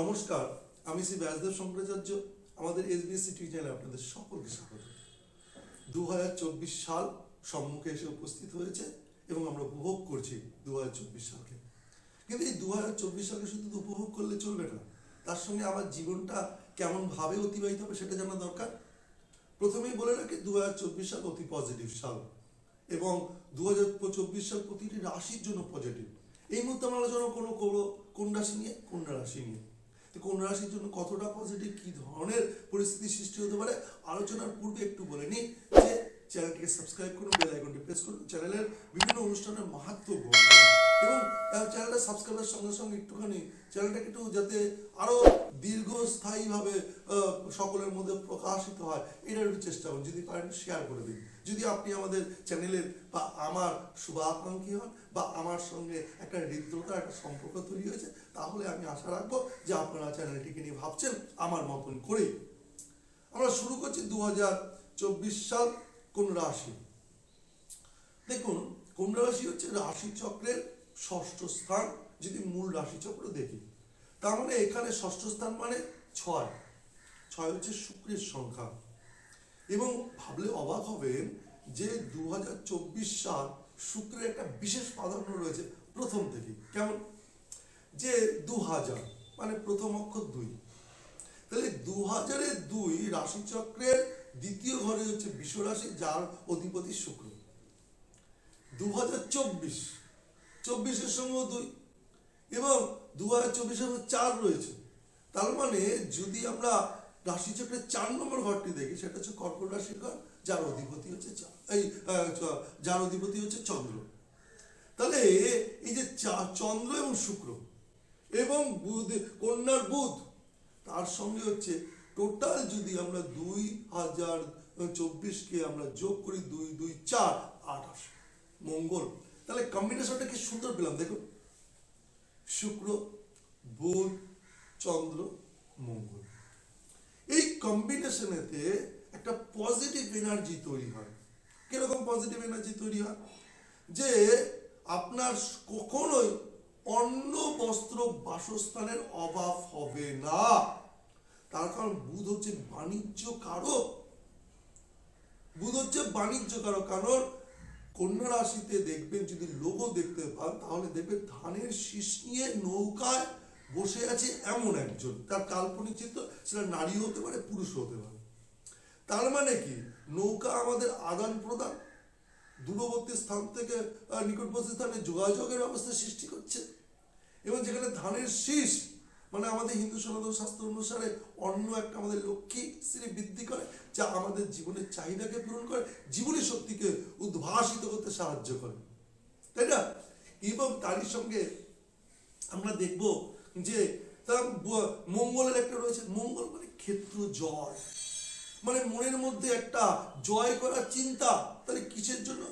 নমস্কার, আমি শ্রী ব্যাসদেব শঙ্করাচার্য, আমাদের এসবিএসসি টিভি চ্যানেলে আপনাদের সকলকে স্বাগত। দু সাল সম্মুখে এসে উপস্থিত হয়েছে এবং আমরা উপভোগ করছি দু সালকে। কিন্তু এই দু সালকে শুধু উপভোগ করলে চলবে না, তার সঙ্গে আমার জীবনটা কেমন ভাবে অতিবাহিত হবে সেটা জানা দরকার। প্রথমেই বলে রাখি দু হাজার চব্বিশ সাল অতি পজিটিভ সাল এবং দু হাজার চব্বিশ সাল প্রতিটি রাশির জন্য পজিটিভ এই মুহূর্তে আমরা আলোচনা কোনো করব কোন রাশি নিয়ে? কোন রাশি নিয়ে? কোন রাশির জন্য কতটা পজিটিভ কি ধরনের পরিস্থিতি সৃষ্টি হতে পারে, আলোচনার পূর্বে একটু বলে নিই যে চ্যানেলটিকে সাবস্ক্রাইব করুন বেল আইকনটি প্রেস করুন, চ্যানেলের বিভিন্ন অনুষ্ঠানের মাহাত্ম এবং চ্যানেলটা সাবস্ক্রাইবের সঙ্গে সঙ্গে একটুখানি চ্যানেলটাকে একটু যাতে আরও দীর্ঘস্থায়ীভাবে সকলের মধ্যে প্রকাশিত হয়, এটার একটু চেষ্টা করুন, যদি পারেন শেয়ার করে দিন। যদি আপনি আমাদের চ্যানেলের বা আমার শুভাকাঙ্ক্ষী হন বা আমার সঙ্গে একটা হৃদ্রতা একটা সম্পর্ক তৈরি হয়েছে, তাহলে আমি আশা রাখব যে আপনারা চ্যানেলটিকে নিয়ে ভাবছেন আমার মতন করে আমরা শুরু করছি দু সাল কোন রাশি? দেখুন, কোন রাশি হচ্ছে রাশি চক্রের ষষ্ঠ স্থান, যদি মূল রাশি চক্র দেখি। তার মানে এখানে ষষ্ঠ স্থান মানে ছয়। ছয় হচ্ছে শুক্রের সংখ্যা। এবং ভাবলে অবাক হবেন যে দু হাজার চব্বিশ সাল শুক্রের একটা বিশেষ প্রাধান্য রয়েছে প্রথম থেকে। কেমন? যে দু হাজার মানে প্রথম অক্ষর দুই। তাহলে দু হাজারের দুই রাশিচক্রের দ্বিতীয় ঘরে হচ্ছে বিশ্ব রাশি যার অধিপতি শুক্র। দু হাজার চব্বিশ, চব্বিশের সঙ্গেও দুই। এবং দু হাজার চব্বিশের চার রয়েছে। তার মানে যদি আমরা রাশিচক্রের চার নম্বর ঘরটি দেখি, সেটা হচ্ছে কর্কট রাশির ঘর, যার অধিপতি হচ্ছে এই যার অধিপতি হচ্ছে চন্দ্র। তাহলে এই যে চন্দ্র এবং শুক্র এবং বুধ কন্যার বুধ, তার সঙ্গে হচ্ছে টোটাল যদি আমরা দুই হাজার চব্বিশকে আমরা যোগ করি দুই দুই, চার, আঠাশ, মঙ্গল, তাহলে কম্বিনেশনটা কি সুন্দর পেলাম, দেখুন। শুক্র, বুধ, চন্দ্র, মঙ্গল। এই কম্বিনেশনেতে একটা পজিটিভ এনার্জি তৈরি হয়। কীরকম পজিটিভ এনার্জি তৈরি হয়? যে আপনার কখনোই অন্ন, বস্ত্র, বাসস্থানের অভাব হবে না। তার কারণ বুধ হচ্ছে বাণিজ্য কারক। বুধ হচ্ছে বাণিজ্য কারক। কারণ কন্যা রাশিতে দেখবেন, যদি লোগো দেখতে পান, তাহলে দেখবেন ধানের শীষ নিয়ে নৌকায় বসে আছে এমন একজন। তার কাল্পনিক চিত্র সেটা নারী হতে পারে, পুরুষ হতে পারে। তার মানে কি? নৌকা আমাদের আদান প্রদান, দূরবর্তী স্থান থেকে নিকটবর্তী স্থানে যোগাযোগের ব্যবস্থা সৃষ্টি করছে। এবং যেখানে ধানের শীষ মানে আমাদের হিন্দু সনাতন শাস্ত্র অনুসারে অন্য একটা আমাদের লক্ষ্মী শ্রী বৃদ্ধি করে, যা আমাদের জীবনের চাহিদাকে পূরণ করে, জীবনী শক্তিকে উদ্ভাসিত করতে সাহায্য করে। তাই না? এবং তারই সঙ্গে আমরা দেখব যে তার মঙ্গলের একটা রয়েছে। মঙ্গল মানে ক্ষেত্র জয়। মানে মনের মধ্যে একটা জয় করার চিন্তা। তাহলে কিসের জন্য?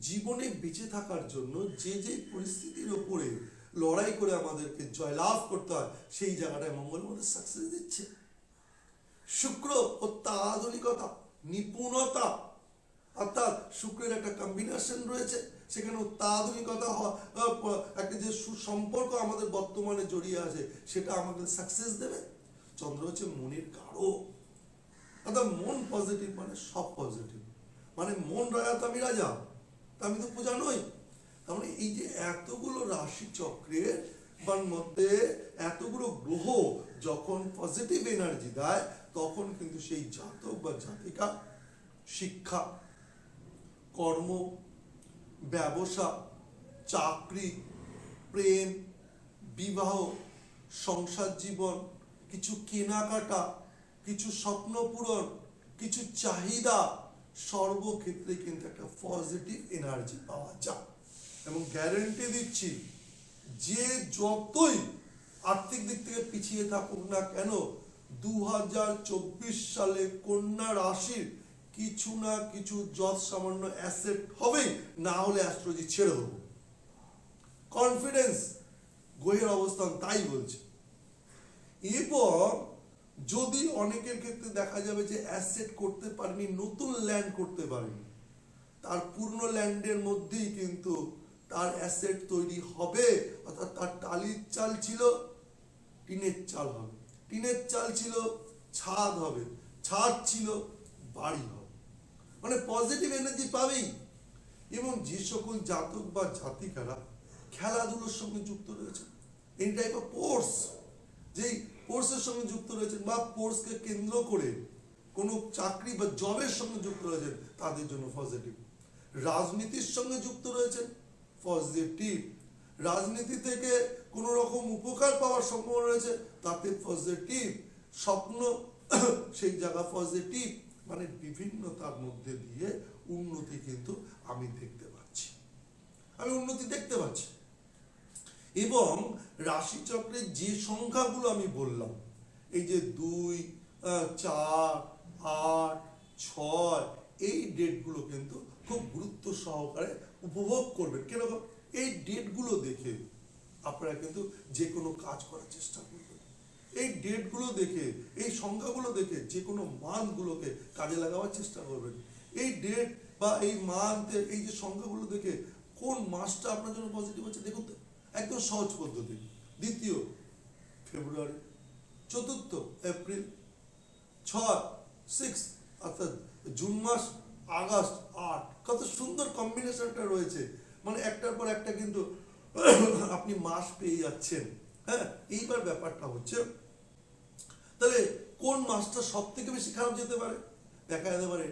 জীবনে বেঁচে থাকার জন্য যে যে পরিস্থিতির ওপরে লড়াই করে আমাদেরকে জয়লাভ করতে হয়, সেই জায়গাটায় মঙ্গল আমাদের সাকসেস দিচ্ছে। শুক্র অত্যাধুনিকতা, নিপুণতা। অর্থাৎ শুক্রের একটা কম্বিনেশন রয়েছে। সেখানে অত্যাধুনিকতা একটা যে সুসম্পর্ক আমাদের বর্তমানে জড়িয়ে আছে, সেটা আমাদের সাকসেস দেবে। চন্দ্র হচ্ছে মনের কারও অর্থাৎ মন পজিটিভ মানে সব পজিটিভ মানে মন রাজা তো আমি রাজা, তা আমি তো পূজা নই। তার মানে এই যে এতগুলো রাশি চক্রের বা মধ্যে এতগুলো গ্রহ যখন পজিটিভ এনার্জি দেয়, তখন কিন্তু সেই জাতক বা জাতিকা শিক্ষা, কর্ম ব্যবসা, চাকরি, প্রেম, বিবাহ, সংসার জীবন, কিছু কেনাকাটা, কিছু স্বপ্ন পূরণ, কিছু চাহিদা, সর্বক্ষেত্রে কিন্তু একটা পজিটিভ এনার্জি পাওয়া যায়। এবং গ্যারেন্টি দিচ্ছি, যে যতই আর্থিক দিক থেকে পিছিয়ে থাকুক না কেন দু হাজার চব্বিশ সালে কন্যা রাশির কিছু না কিছু যত সামান্য অ্যাসেট হবেই, না হলে অ্যাস্ট্রোলজি ছেড়ে দেবো কনফিডেন্স গ্রহের অবস্থান তাই বলছে। এরপর, যদি অনেকের ক্ষেত্রে দেখা যাবে যে অ্যাসেট করতে পারেনি, নতুন ল্যান্ড করতে পারেনি, তার পূর্ণ ল্যান্ডের মধ্যেই কিন্তু তার অ্যাসেট তৈরি হবে, অর্থাৎ তার টালির চাল ছিল, টিনের চাল হবে। টিনের চাল ছিল, ছাদ হবে, ছাদ ছিল, বাড়ি হবে। মানে পজিটিভ এনার্জি পাবেই। এবং যে সকল জাতক বা জাতিকারা খেলাধুলোর সঙ্গে যুক্ত রয়েছে এই টাইপ অফ কোর্স যেই কোর্সের সঙ্গে যুক্ত রয়েছেন বা কোর্সকে কেন্দ্র করে কোনো চাকরি বা জবের সঙ্গে যুক্ত রয়েছেন, তাদের জন্য পজিটিভ রাজনীতির সঙ্গে যুক্ত রয়েছেন পজিটিভ রাজনীতি থেকে কোনো রকম উপকার পাওয়ার সম্ভাবনা রয়েছে, তাতে পজিটিভ স্বপ্ন, সেই জায়গা পজিটিভ মানে বিভিন্নতার মধ্যে দিয়ে উন্নতি কিন্তু আমি দেখতে পাচ্ছি। আমি উন্নতি দেখতে পাচ্ছি। এবং রাশিচক্রের যে সংখ্যাগুলো আমি বললাম, এই যে দুই চার, আট, ছয়, এই ডেটগুলো কিন্তু খুব গুরুত্ব সহকারে উপভোগ করবেন। কীরকম এই ডেটগুলো দেখে আপনারা কিন্তু যে কোনো কাজ করার চেষ্টা করবেন। এই ডেটগুলো দেখে, এই সংখ্যাগুলো দেখে যে কোনো মানগুলোকে কাজে লাগাবার চেষ্টা করবেন। এই ডেট বা এই মান্থে এই যে সংখ্যাগুলো দেখে কোন মাসটা আপনার জন্য পজিটিভ হচ্ছে দেখুন তো, একদম সহজ পদ্ধতি। দ্বিতীয় ফেব্রুয়ারি চতুর্থ এপ্রিল ছয় সিক্স অর্থাৎ জুন মাস, আগস্ট, আট। কত সুন্দর কম্বিনেশনটা রয়েছে। মানে একটার পর একটা কিন্তু আপনি মাস পেয়ে যাচ্ছেন। হ্যাঁ এইবার ব্যাপারটা হচ্ছে তাহলে কোন মাসটা সব থেকে বেশি খারাপ যেতে পারে? দেখা যেতে পারে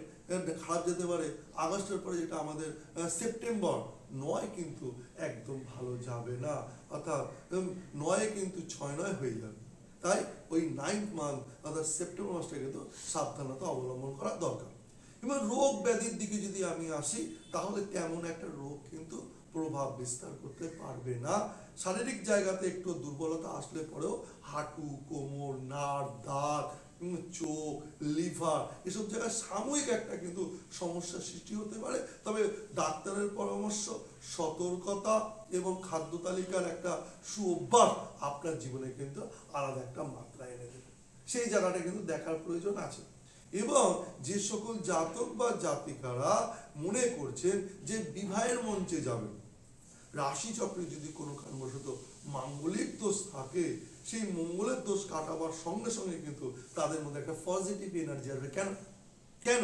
খারাপ যেতে পারে আগস্টের পরে যেটা আমাদের সেপ্টেম্বর। নয় কিন্তু একদম ভালো যাবে না। অর্থাৎ নয় কিন্তু ছয় নয় হয়ে যাবে। তাই ওই নাইন্থ মান্থ অর্থাৎ সেপ্টেম্বর মাসটা কিন্তু সাবধানতা অবলম্বন করা দরকার। এবার রোগ ব্যাধির দিকে যদি আমি আসি, তাহলে তেমন একটা রোগ কিন্তু প্রভাব বিস্তার করতে পারবে না। শারীরিক জায়গাতে একটু দুর্বলতা আসলে পরেও হাঁটু, কোমর নাড় দাঁত চোখ, লিভার এসব জায়গায় সাময়িক একটা কিন্তু সমস্যার সৃষ্টি হতে পারে। তবে ডাক্তারের পরামর্শ, সতর্কতা এবং খাদ্য তালিকার একটা সুঅভ্যাস আপনার জীবনে কিন্তু আলাদা একটা মাত্রা এনে দেবে। সেই জায়গাটা কিন্তু দেখার প্রয়োজন আছে। এবং যে সকল জাতক বা জাতিকারা মনে করছেন যে বিবাহের মঞ্চে যাবেন রাশি চক্রে যদি কোনো কারণবশত মাঙ্গলিক দোষ থাকে, সেই মঙ্গলের দোষ কাটাবার সঙ্গে সঙ্গে কিন্তু তাদের মধ্যে একটা পজিটিভ এনার্জি আসবে। কেন? কেন?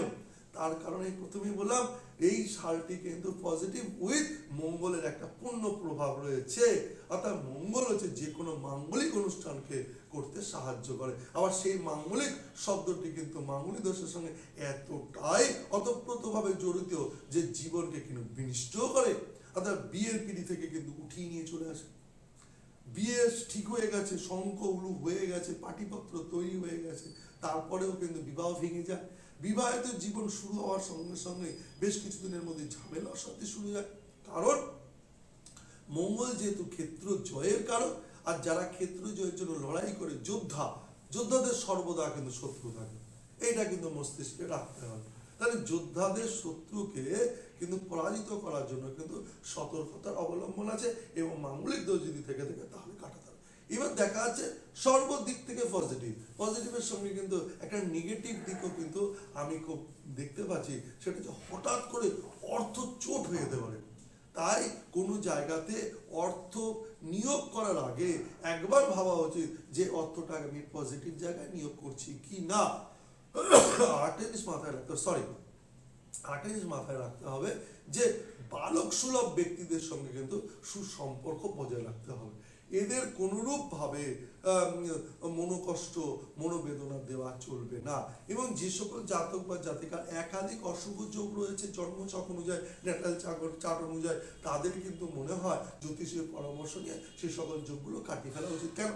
তার কারণে প্রথমেই বললাম, এই সালটি কিন্তু পজিটিভ উইথ মঙ্গলের একটা পূর্ণ প্রভাব রয়েছে। অর্থাৎ মঙ্গল হচ্ছে যে কোনো মাঙ্গলিক অনুষ্ঠানকে করতে সাহায্য করে। আবার সেই মাঙ্গলিক শব্দটি কিন্তু মাঙ্গলিক দোষের সঙ্গে এতটাই অতপ্রতভাবে জড়িত যে জীবনকে কিন্তু বিনিষ্ট করে। অর্থাৎ বিয়ের পিড়ি থেকে কিন্তু উঠিয়ে নিয়ে চলে আসে। বিয়ে ঠিক হয়ে গেছে শঙ্খ উলু হয়ে গেছে, পাটিপত্র তৈরি হয়ে গেছে, তারপরেও কিন্তু বিবাহ ভেঙে যায়। বিবাহিত জীবন শুরু হওয়ার সঙ্গে সঙ্গে বেশ কিছুদিনের মধ্যে ঝামেলা অশান্তি শুরু হয়। কারণ, মঙ্গল যেহেতু ক্ষেত্র জয়ের কারণ, আর যারা ক্ষেত্র জয়ের জন্য লড়াই করে যোদ্ধা, যোদ্ধাদের সর্বদা কিন্তু শত্রু থাকে। এইটা কিন্তু মস্তিষ্কে রাখতে হবে। তাহলে যোদ্ধাদের শত্রুকে কিন্তু পরাজিত করার জন্য কিন্তু সতর্কতার অবলম্বন আছে এবং মাঙ্গলিক দোষ যদি থেকে থাকে তাহলে কাটাতে হবে এবার দেখা যাচ্ছে সর্বদিক থেকে পজিটিভ পজিটিভের সঙ্গে কিন্তু একটা নেগেটিভ দিকও কিন্তু আমি খুব দেখতে পাচ্ছি, সেটা হচ্ছে হঠাৎ করে অর্থ চোট হয়ে যেতে পারে। তাই কোনো জায়গাতে অর্থ নিয়োগ করার আগে একবার ভাবা উচিত যে অর্থটা আমি পজিটিভ জায়গায় নিয়োগ করছি কি না আরেকটা জিনিস মাথায় রাখতে সরি আরেকটা জিনিস মাথায় রাখতে হবে যে বালক সুলভ ব্যক্তিদের সঙ্গে কিন্তু সুসম্পর্ক বজায় রাখতে হবে। এদের কোনোরূপভাবে মনোকষ্ট, মনোবেদনা দেওয়া চলবে না। এবং যে সকল জাতক বা জাতিকার একাধিক অশুভ যোগ রয়েছে জন্মছক অনুযায়ী ন্যাটাল চাকর চাট অনুযায়ী, তাদের কিন্তু মনে হয় জ্যোতিষের পরামর্শ নিয়ে সেই সকল যোগগুলো কাটিয়ে ফেলা উচিত। কেন?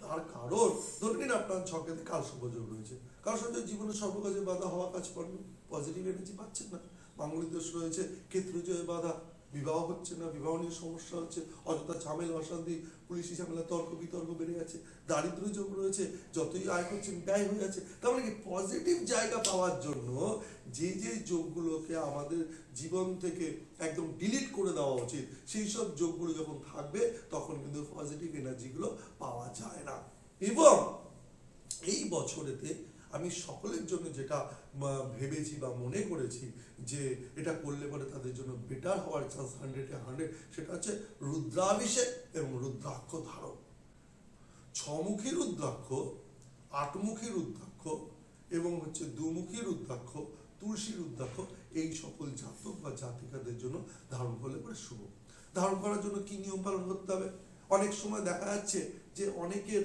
তার কারণ ধরে নিন আপনার ছকেতে কাল যোগ রয়েছে? কাল সঙ্গে জীবনে সর্বকাজে বাধা হওয়া কাজ করবে পজিটিভ এনার্জি পাচ্ছেন না। মাঙ্গলিক দোষ রয়েছে ক্ষেত্রজয়ে বাধা। বিবাহ হচ্ছে না, বিবাহ নিয়ে সমস্যা হচ্ছে, অযথা ঝামেল, অশান্তি, পুলিশি ঝামেলা, তর্ক বিতর্ক বেড়ে যাচ্ছে দারিদ্র যোগ রয়েছে, যতই আয় করছেন, ব্যয় হয়ে যাচ্ছে, তার মানে কি পজিটিভ জায়গা পাওয়ার জন্য যে যে যোগগুলোকে আমাদের জীবন থেকে একদম ডিলিট করে দেওয়া উচিত, সেই সব যোগগুলো যখন থাকবে, তখন কিন্তু পজিটিভ এনার্জিগুলো পাওয়া যায় না। এবং এই বছরেতে আমি সকলের জন্য যেটা ভেবেছি বা মনে করেছি যে এটা করলে পরে তাদের জন্য বেটার হওয়ার চান্স হান্ড্রেডে হান্ড্রেড সেটা হচ্ছে রুদ্রাভিষেক এবং রুদ্রাক্ষ ধারণ ছমুখী রুদ্রাক্ষ, আটমুখী রুদ্রাক্ষ এবং হচ্ছে দুমুখী রুদ্রাক্ষ, তুলসী রুদ্রাক্ষ, এই সকল জাতক বা জাতিকাদের জন্য ধারণ করলে পরে শুভ। ধারণ করার জন্য কি নিয়ম পালন করতে হবে? অনেক সময় দেখা যাচ্ছে যে অনেকের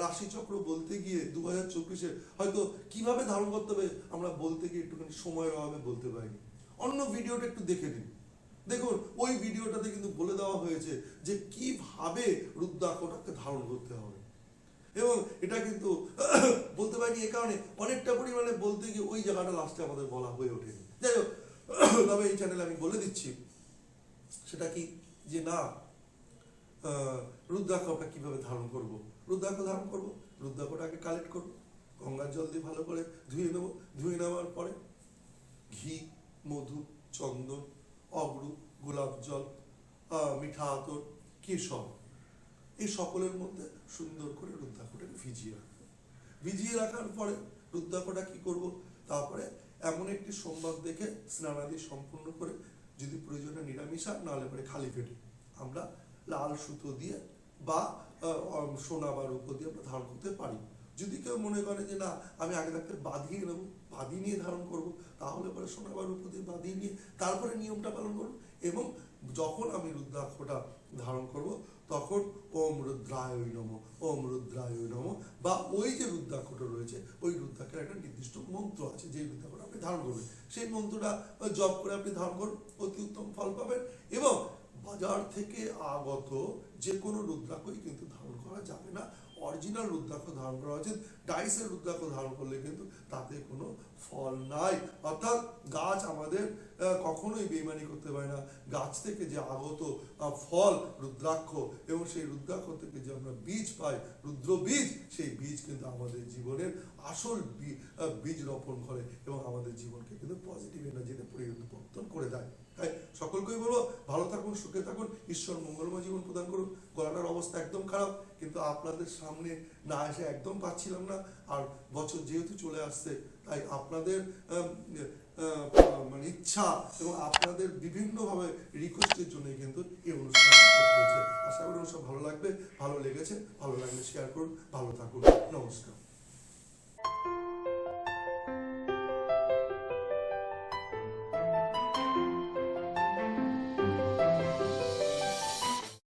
রাশিচক্র বলতে গিয়ে দু হাজার চব্বিশে হয়তো কীভাবে ধারণ করতে হবে আমরা বলতে গিয়ে একটুখানি সময়ের অভাবে বলতে পারিনি। অন্য ভিডিওটা একটু দেখে নিন। দেখুন, ওই ভিডিওটাতে কিন্তু বলে দেওয়া হয়েছে যে কীভাবে রুদ্রাক্ষটাকে ধারণ করতে হবে। এবং এটা কিন্তু বলতে পারিনি এ কারণে, অনেকটা পরিমাণে বলতে গিয়ে ওই জায়গাটা লাস্টে আমাদের বলা হয়ে ওঠেনি। যাই হোক, তবে এই চ্যানেলে আমি বলে দিচ্ছি, সেটা কি? যে না আহ, রুদ্রাক্ষ আমরা কীভাবে ধারণ করব? রুদ্রাক্ষ ধারণ করব? রুদ্রাক্ষটাকে কালেক্ট করব গঙ্গার জল দিয়ে ভালো করে ধুয়ে নেব। ধুয়ে নেওয়ার পরে ঘি মধু চন্দন অগরু গোলাপ জল মিঠা আতর কেশব এই সকলের মধ্যে সুন্দর করে রুদ্রাক্ষটাকে ভিজিয়ে রাখব। ভিজিয়ে রাখার পরে রুদ্রাক্ষটা কি করব? তারপরে এমন একটি সোমবার দেখে স্নানাদি সম্পূর্ণ করে যদি প্রয়োজনে নিরামিষ আর নাহলে পরে খালি পেটে। আমরা লাল সুতো দিয়ে বা সোনা বা রূপো দিয়ে আমরা ধারণ করতে পারি। যদি কেউ মনে করে যে, না, আমি আগে থাকতে বাঁধিয়ে নেব, বাঁধিয়ে নিয়ে ধারণ করব, তাহলে পরে সোনা বা রূপো দিয়ে বাঁধিয়ে নিয়ে তারপরে নিয়মটা পালন করব। এবং যখন আমি রুদ্রাক্ষটা ধারণ করব, তখন ওম রুদ্রায় নম, ওম রুদ্রায় নম, বা ওই যে রুদ্রাক্ষটা রয়েছে, ওই রুদ্রাক্ষের একটা নির্দিষ্ট মন্ত্র আছে যে রুদ্রাক্ষটা আপনি ধারণ করবেন। সেই মন্ত্রটা জপ করে আপনি ধারণ করুন, অতি উত্তম ফল পাবেন এবং বাজার থেকে আগত যে কোনো রুদ্রাক্ষই কিন্তু ধারণ করা যাবে না। অরিজিনাল রুদ্রাক্ষ ধারণ করা উচিত। ডাইসের রুদ্রাক্ষ ধারণ করলে কিন্তু তাতে কোনো ফল নাই। অর্থাৎ গাছ আমাদের কখনোই বেইমানি করতে পারে না। গাছ থেকে যে আগত ফল রুদ্রাক্ষ এবং সেই রুদ্রাক্ষ থেকে যে আমরা বীজ পাই, রুদ্র বীজ, সেই বীজ কিন্তু আমাদের জীবনের আসল বীজ রোপণ করে এবং আমাদের জীবনকে কিন্তু পজিটিভ এনার্জিতে পরিবর্তন করে দেয়। তাই সকলকেই বলব ভালো থাকুন, সুখে থাকুন, ঈশ্বর মঙ্গলময় জীবন প্রদান করুন। গলাটার অবস্থা একদম খারাপ, কিন্তু আপনাদের সামনে না এসে একদম পাচ্ছিলাম না। আর বছর যেহেতু চলে আসছে, তাই আপনাদের মানে ইচ্ছা এবং আপনাদের বিভিন্নভাবে রিকোয়েস্টের জন্য কিন্তু এই অনুষ্ঠান হচ্ছে। আশা করি অনুষ্ঠান ভালো লাগবে, ভালো লেগেছে, ভালো লাগলে শেয়ার করুন, ভালো থাকুন। নমস্কার।